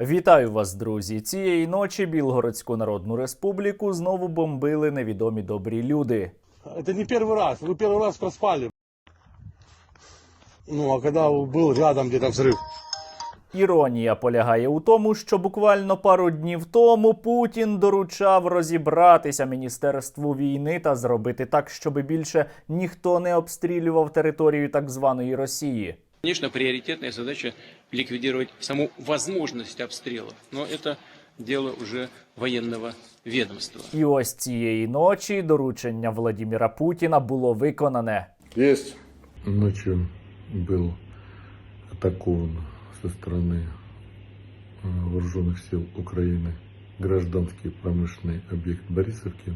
Вітаю вас, друзі! Цієї ночі Білгородську Народну Республіку знову бомбили невідомі добрі люди. Это не первый раз. Вы первый раз проспали. Ну, а когда был рядом где-то взрыв? Іронія полягає у тому, що буквально пару днів тому Путін доручав розібратися міністерству війни та зробити так, щоб більше ніхто не обстрілював територію так званої Росії. Конечно, приоритетная задача ликвидировать саму возможность обстрела, но это дело уже военного ведомства. І ось цієї ночі доручення Владіміра Путіна було виконане. Есть. Ночью был атакован со стороны э, вооруженных сил Украины гражданский промышленный объект Борисовки.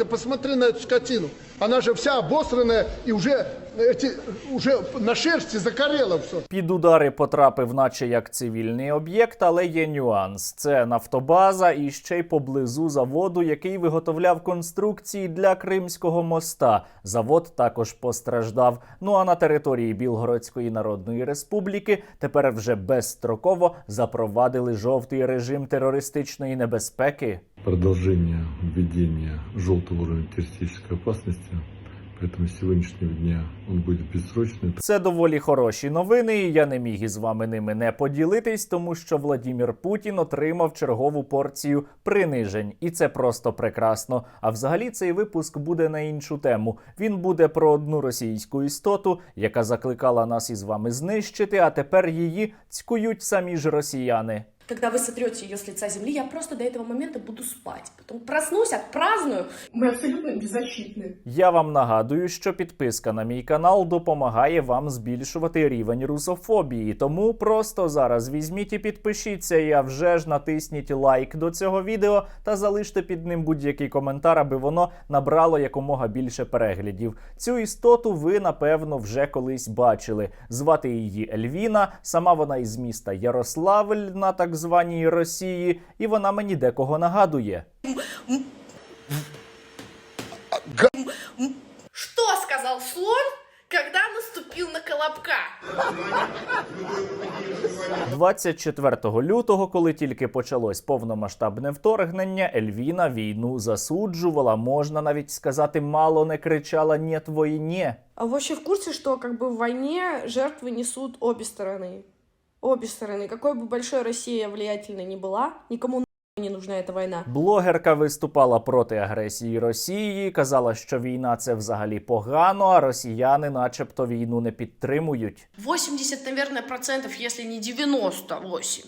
Ты посмотри на эту скотину. Она же вся обосранная и уже, эти, уже на шерсти закорела все. Під удари потрапив, наче як цивільний об'єкт, але є нюанс. Це нафтобаза і ще й поблизу заводу, який виготовляв конструкції для Кримського моста. Завод також постраждав. Ну а на території Білгородської Народної Республіки тепер вже безстроково запровадили жовтий режим терористичної небезпеки. Продолжение введения желтого уровня террористической опасности. Поэтому с сегодняшнего дня он будет бессрочный. Це доволі хороші новини, і я не міг із вами ними не поділитись, тому що Владімір Путін отримав чергову порцію принижень, і це просто прекрасно. А взагалі цей випуск буде на іншу тему. Він буде про одну російську істоту, яка закликала нас із вами знищити, а тепер її цькують самі ж росіяни Когда вы сотрете ее с лица земли, я просто до этого момента буду спать. Потом проснусь, отпраздную. Мы абсолютно беззащитны. Я вам нагадую, що підписка на мій канал допомагає вам збільшувати рівень русофобії. Тому просто зараз візьміть і підпишіться, і а вже ж натисніть лайк до цього відео та залиште під ним будь-який коментар, аби воно набрало якомога більше переглядів. Цю істоту ви напевно вже колись бачили. Звати її Ельвіна. Сама вона із міста Ярославль на так званій Росії, і вона мені декого нагадує. Что сказал слон, когда наступил на колобка? 24 лютого, коли тільки почалось повномасштабне вторгнення, Ельвіна війну засуджувала. Можна навіть сказати, мало не кричала «Нєт війні». А вы вообще в курсе, что как бы в войне жертвы несут обе стороны? Обе стороны. Какой бы большой Россия влиятельной ни была, никому нахуй не нужна эта война. Блогерка виступала проти агресії Росії, казала, що війна це взагалі погано, а росіяни, начебто, війну не підтримують. 80, наверное, процентов, если не 98.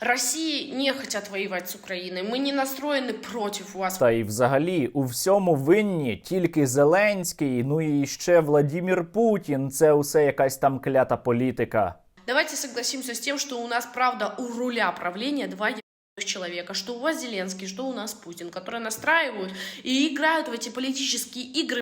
России не хотят воевать с Украиной. Мы не настроены против вас. Та й взагалі у всьому винні тільки Зеленський, ну і ще Владімір Путін. Це усе якась там клята політика. Давайте согласимся с тем, что у нас, правда, у руля правления два ебаных человека. Что у вас Зеленский, что у нас Путин, которые настраивают и играют в эти политические игры.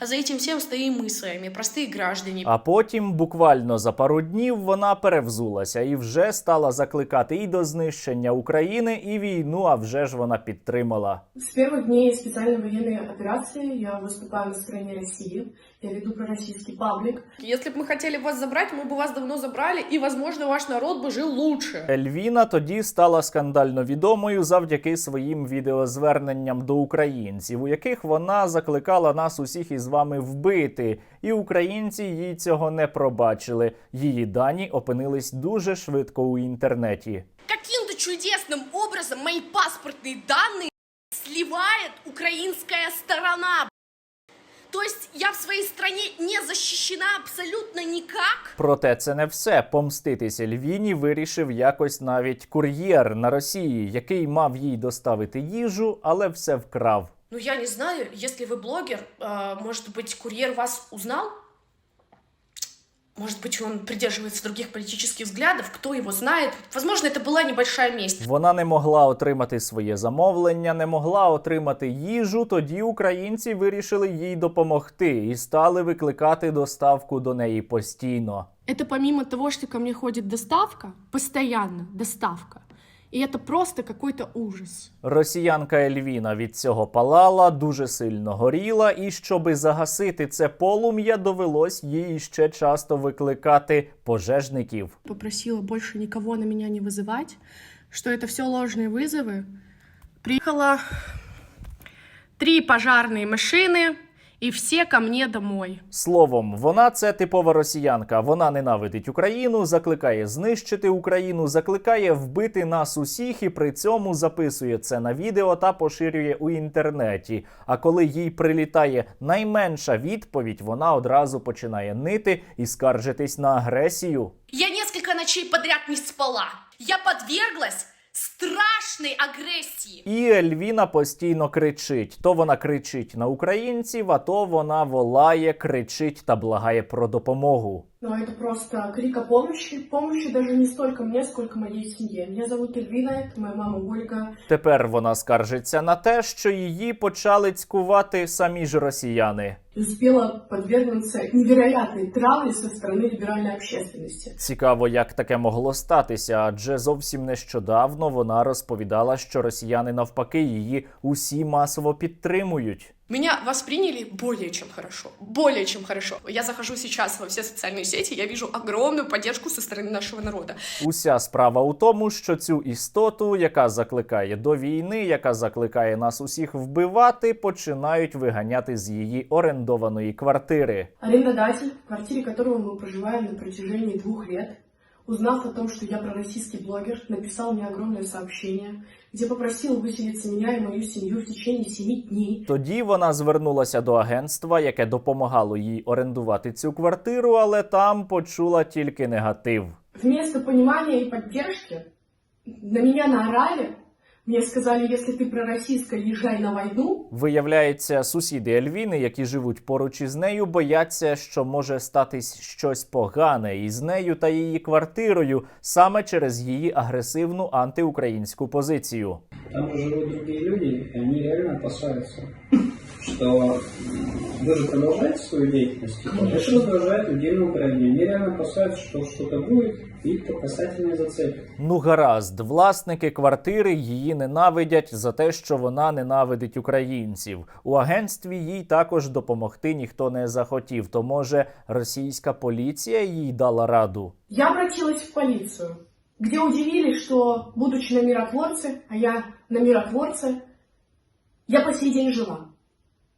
А за этим всем стоим мы с вами, простые граждане. А потім, буквально за пару днів, вона перевзулася і вже стала закликати і до знищення України, і війну. А вже ж вона підтримала. С первых дней специальной военной операции я выступаю на стороне России. Я веду пророссийский паблик. Если бы мы хотели вас забрать, мы бы вас давно забрали, и, возможно, ваш народ бы жил лучше. Ельвіна тоді стала скандально відомою завдяки своїм відеозверненням до українців, у яких вона закликала нас усіх із вами вбити. І українці їй цього не пробачили. Її дані опинились дуже швидко у інтернеті. Каким-то чудесным образом мои паспортные данные сливает украинская сторона. То есть я в своей стране не защищена абсолютно никак? Проте це не все. Помститися Львіні вирішив якось навіть кур'єр на Росії, який мав їй доставити їжу, але все вкрав. Ну, я не знаю, если вы блогер, э, может быть, курьер вас узнал? Может быть, он придерживается других политических взглядов, кто его знает. Возможно, это была небольшая месть. Вона не могла отримати своє замовлення, не могла отримати їжу. Тоді українці вирішили їй допомогти і стали викликати доставку до неї постійно. Это помимо того, что ко мне ходит доставка, постоянно доставка, И это просто какой-то ужас. Росіянка Ельвіна від цього палала, дуже сильно горіла, і щоби загасити це полум'я, довелось їй ще часто викликати пожежників. Попросила больше никого на меня не вызывать, что это все ложные вызовы. Приехало три пожарные машины, и все ко мне домой. Словом, вона це типова росіянка. Вона ненавидить Україну, закликає знищити Україну, закликає вбити нас усіх і при цьому записує це на відео та поширює у інтернеті. А коли їй прилітає найменша відповідь, вона одразу починає нити і скаржитись на агресію. Я несколько ночей подряд не спала. Я подверглась страшной агрессии. І Ельвіна постійно кричить: то вона кричить на українців, а то вона волає, кричить та благає про допомогу. Но это просто крик о помощи. Помощи даже не столько мне, сколько моей семье. Меня зовут Эльвина, это моя мама Ольга. Тепер вона скаржиться на те, що її почали цькувати самі ж росіяни. И успела подвергнуться невероятной травле со стороны либеральной общественности. Цікаво, як таке могло статися, адже зовсім нещодавно вона розповідала, що росіяни навпаки її усі масово підтримують. Меня восприняли более чем хорошо. Более чем хорошо. Я захожу сейчас во все социальные сети, я вижу огромную поддержку со стороны нашего народа. Уся справа у тому, що цю істоту, яка закликає до війни, яка закликає нас усіх вбивати, починають виганяти з її орендованої квартири. Арендодатель, в квартире которого мы проживаем на протяжении двух лет, узнав о том, что я пророссийский блогер, написал мне огромное сообщение, где попросил выселиться меня и мою семью в течение семи дней. Тоді вона звернулася до агентства, яке допомагало їй орендувати цю квартиру, але там почула тільки негатив. Вместо понимания и поддержки на меня наорали, мне сказали, если ты пророссийская, езжай на войну, Виявляється, сусіди Ельвіни, які живуть поруч із нею, бояться, що може статись щось погане із нею та її квартирою саме через її агресивну антиукраїнську позицію. Там живуть живут другие люди, и они реально опасаются, что вы же продолжаете свою деятельность, это раздражает людей на Украине. Они реально опасаются, что что-то будет, и по касательной зацепят. Ну гаразд, власники квартири її ненавидять за те, що вона ненавидить українців. У агентстві їй також допомогти ніхто не захотів. То може російська поліція їй дала раду. я обратилась в полицию, где удивились, что, будучи на миротворце, а я на миротворце, я по сей день жива.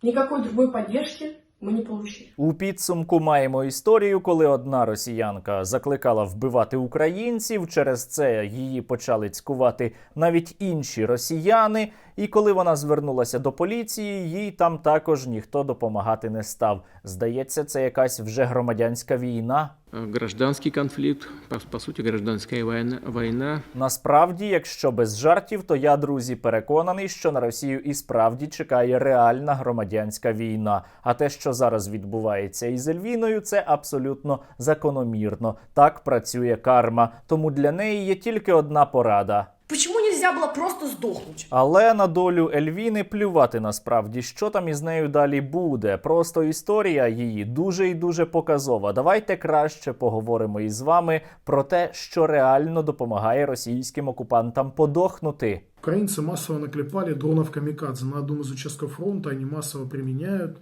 Никакой другой поддержки ми не получили. У підсумку маємо історію, коли одна росіянка закликала вбивати українців. Через це її почали цькувати навіть інші росіяни. І коли вона звернулася до поліції, їй там також ніхто допомагати не став. Здається, це якась вже громадянська війна. Э, Гражданский конфликт, по, гражданская война, война Насправді, якщо без жартів, то я, друзі, переконаний, що на Росію і справді чекає реальна громадянська війна. А те, що зараз відбувається із Ельвіною, це абсолютно закономірно. Так працює карма. Тому для неї є тільки одна порада. Почему нельзя было просто сдохнуть? Але на долю Ельвіни плювати насправді, що там із нею далі буде. Просто історія її дуже і дуже показова. Давайте краще поговоримо із вами про те, що реально допомагає російським окупантам подохнути. Украинцы массово наклепали дронов камикадзе на одном из участков фронта. Они массово применяют.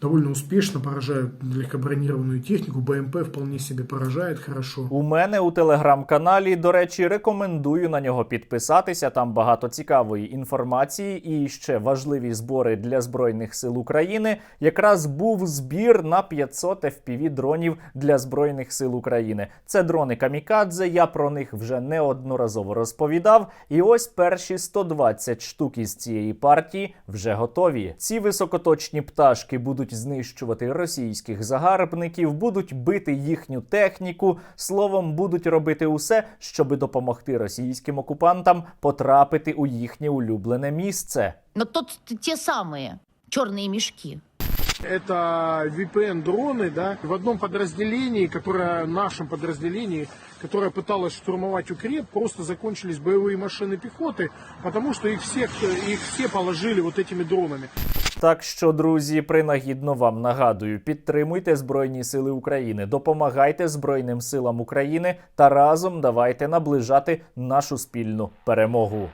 Довольно успешно поражают легкобронированную технику. БМП вполне себе поражает хорошо. У мене у телеграм-каналі, до речі, рекомендую на нього підписатися. Там багато цікавої інформації і ще важливі збори для збройних сил України. Якраз був збір на 500 fpv дронів для збройних сил України. Це дрони камікадзе. Я про них вже неодноразово розповідав. І ось перші 120 штук із цієї партії вже готові. Ці високоточні пташки будуть знищувати російських загарбників, будуть бити їхню техніку. Словом, будуть робити усе, щоби допомогти російським окупантам потрапити у їхнє улюблене місце. Но тут те самые черные мешки. Это VPN-дроны, да, в одном подразделении, которое, нашем подразделении, которое пыталось штурмовать укреп, просто закончились боевые машины пехоты, потому что их всех, их все положили вот этими дронами. Так що, друзі, принагідно вам нагадую, підтримуйте Збройні Сили України, допомагайте Збройним силам України та разом давайте наближати нашу спільну перемогу.